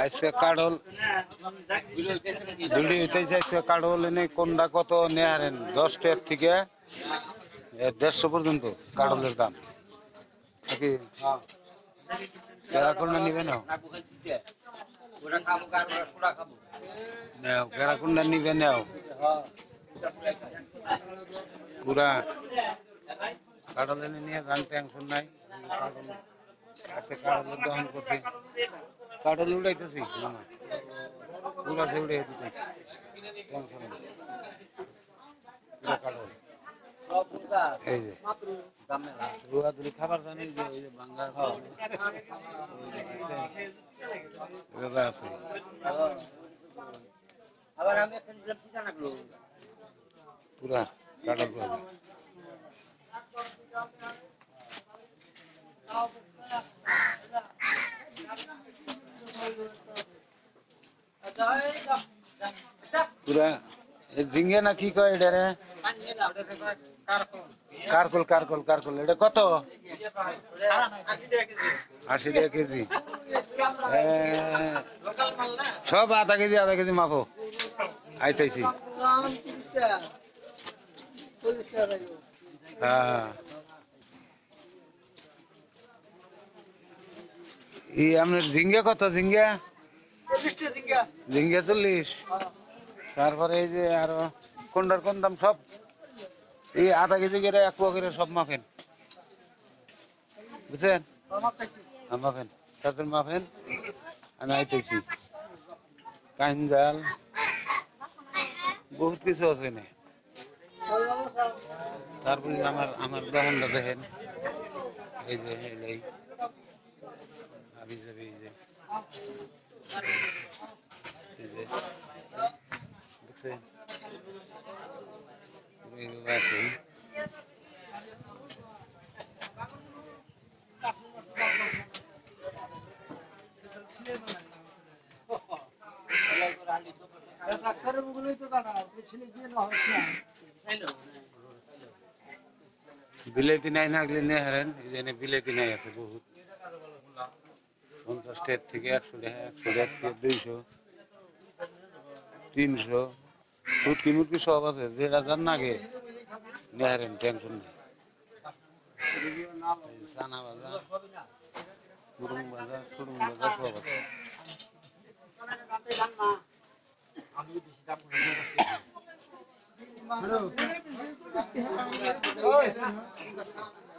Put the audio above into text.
আজকে কাঠল দুলি হইতেছে আজকে কাঠল এনে কোনটা কত নেহারেন দশ টাকার থেকে দেড়শো পর্যন্ত কাঠলের দাম। নাকি? কেরা নিবে নাও নেও কেরা নিবে, নেও। পুরা কাঠল নিয়ে গান টেনশন নাই কাঠল আছে কাঠল দহন করছি। কাঠল উড়াইতেছি। সে উড়ে দিতেছি। কাঠল এই যে। রুয়া দুলি খাবার জানি যে ওই যে বাঙ্গা আছে। আবার আমি একটা ঠিকানা পুরা কাঠল পুরা ঝিঙ্গে না কি কয় এটা রে কারকল কারকল কারকল এটা কত আশি টাকা কেজি সব আধা কেজি আধা কেজি মাপো আইতাইছি হ্যাঁ ই আপনার ঝিঙ্গে কত ঝিঙ্গা? ঝিঙ্গে। চল্লিশ। তারপরে এই যে আরও কোনটার কোন দাম সব? এই আধা কেজি করে এক পোয়া করে সব মাফেন বুঝছেন? মাফেন তাদের মাফেন আমি আইতেছি। কাঞ্জাল বহুত কিছু আছে না তারপরে আমার আমার দহনটা দেখেন। এই যে এই আবি যাবি এই যে এই যে দেখছেন এইগুলো আছে বিলেতি নাই নাগলে নিয়ে হারেন এই যে এনে বিলেতি নাই আছে বহুত পঞ্চাশ টাকার থেকে একশো টাকা একশো টাকা থেকে দুইশো, তিনশো। ফুটকি মুটকি সব আছে, যেটা যার নাগে। নিয়ে হারেন টেনশন নেই। এই যে চানা ভাজা মুরুং ভাজা সুরুং সব আছে। সব